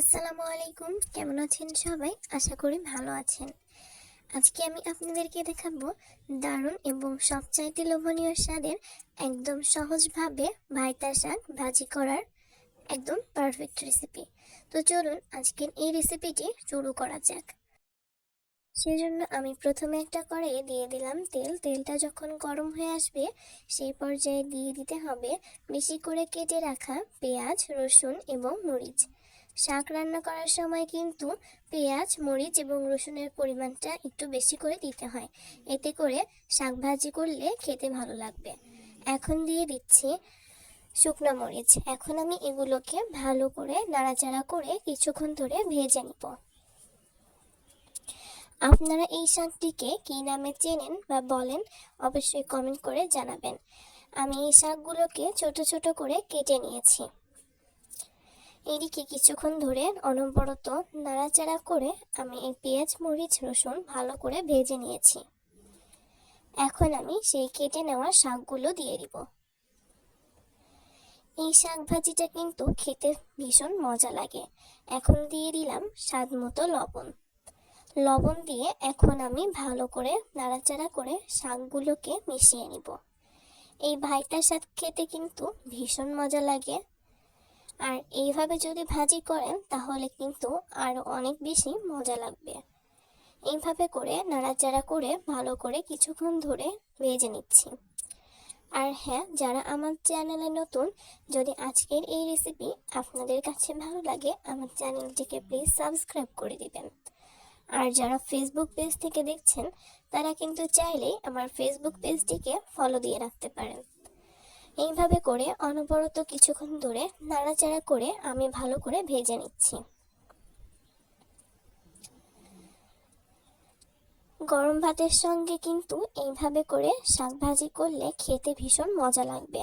আসসালামু আলাইকুম। কেমন আছেন সবাই? আশা করি ভালো আছেন। আজকে আমি আপনাদেরকে দেখাবো দারুণ এবং সবচাইতে লোভনীয় স্বাদের একদম সহজভাবে ভাইতা শাক ভাজি করার একদম পারফেক্ট রেসিপি তো চলুন আজকের এই রেসিপিটি শুরু করা যাক। সেজন্য আমি প্রথমে একটা কড়াইয়ে দিয়ে দিলাম তেল। তেলটা যখন গরম হয়ে আসবে, সেই পর্যায়ে দিয়ে দিতে হবে বেশি করে কেটে রাখা পেঁয়াজ, রসুন এবং মরিচ। শাক রান্না করার সময় কিন্তু পেঁয়াজ, মরিচ এবং রসুনের পরিমাণটা একটু বেশি করে দিতে হয়। এতে করে শাক ভাজি করলে খেতে ভালো লাগবে। এখন দিয়ে দিচ্ছি শুকনো মরিচ। এখন আমি এগুলোকে ভালো করে নাড়াচাড়া করে কিছুক্ষণ ধরে ভেজে নিব। আপনারা এই শাকটিকে কী নামে চেনেন বা বলেন অবশ্যই কমেন্ট করে জানাবেন। আমি এই শাকগুলোকে ছোট ছোট করে কেটে নিয়েছি। এদিকে কিছুক্ষণ ধরে অনবরত নাড়াচাড়া করে আমি এই পেঁয়াজ, মরিচ, রসুন ভালো করে ভেজে নিয়েছি। এখন আমি সেই কেটে নেওয়া শাকগুলো দিয়ে দিব। এই শাক ভাজিটা কিন্তু খেতে ভীষণ মজা লাগে। এখন দিয়ে দিলাম স্বাদ মতো লবণ। লবণ দিয়ে এখন আমি ভালো করে নাড়াচাড়া করে শাকগুলোকে মিশিয়ে নিব। এই ভাইটার শাক খেতে কিন্তু ভীষণ মজা লাগে। আর এইভাবে যদি ভাজি করেন, তাহলে কিন্তু আরও অনেক বেশি মজা লাগবে। এইভাবে করে নাড়াচাড়া করে ভালো করে কিছুক্ষণ ধরে ভেজে নিচ্ছি। আর হ্যাঁ যারা আমার চ্যানেলে নতুন, যদি আজকের এই রেসিপি আপনাদের কাছে ভালো লাগে, আমার চ্যানেলটিকে প্লিজ সাবস্ক্রাইব করে দিবেন। আর যারা ফেসবুক পেজ থেকে দেখছেন, তারা কিন্তু চাইলেই আমার ফেসবুক পেজটিকে ফলো দিয়ে রাখতে পারেন। এইভাবে করে অনবরত কিছুক্ষণ ধরে নাড়াচাড়া করে আমি ভালো করে ভেজে নিচ্ছি। গরম ভাতের সঙ্গে কিন্তু এইভাবে করে শাক ভাজি করলে খেতে ভীষণ মজা লাগবে।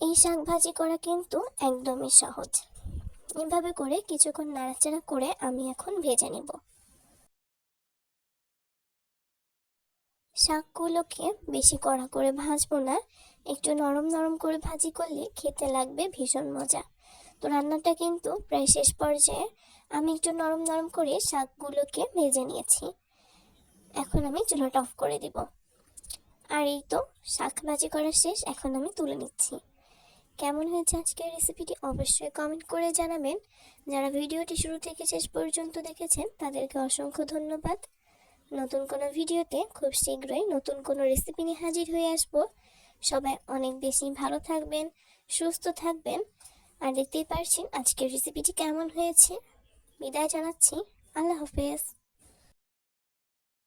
এই শাক ভাজি করা কিন্তু একদমই সহজ। এভাবে করে কিছুক্ষণ নাড়াচাড়া করে আমি এখন ভেজে নেব। শাকগুলোকে বেশি কড়া করে ভাজবো না। একটু নরম নরম করে ভাজি করলে খেতে লাগবে ভীষণ মজা। তো রান্নাটা কিন্তু প্রায় শেষ পর্যায়ে আমি একটু নরম নরম করে শাকগুলোকে ভেজে নিয়েছি। এখন আমি চুলাটা অফ করে দিব। আর এই তো শাক ভাজি করা শেষ, এখন আমি তুলে নিচ্ছি। কেমন হয়েছে আজকের রেসিপিটি অবশ্যই কমেন্ট করে জানাবেন। যারা ভিডিওটি শুরু থেকে শেষ পর্যন্ত দেখেছেন, তাদেরকে অসংখ্য ধন্যবাদ। নতুন কোনো ভিডিওতে খুব শীঘ্রই নতুন কোনো রেসিপি নিয়ে হাজির হয়ে আসব। সবাই অনেক বেশি ভালো থাকবেন, সুস্থ থাকবেন। আর দেখতেই পারছেন আজকের রেসিপিটি কেমন হয়েছে। বিদায় জানাচ্ছি। আল্লাহ হাফেজ।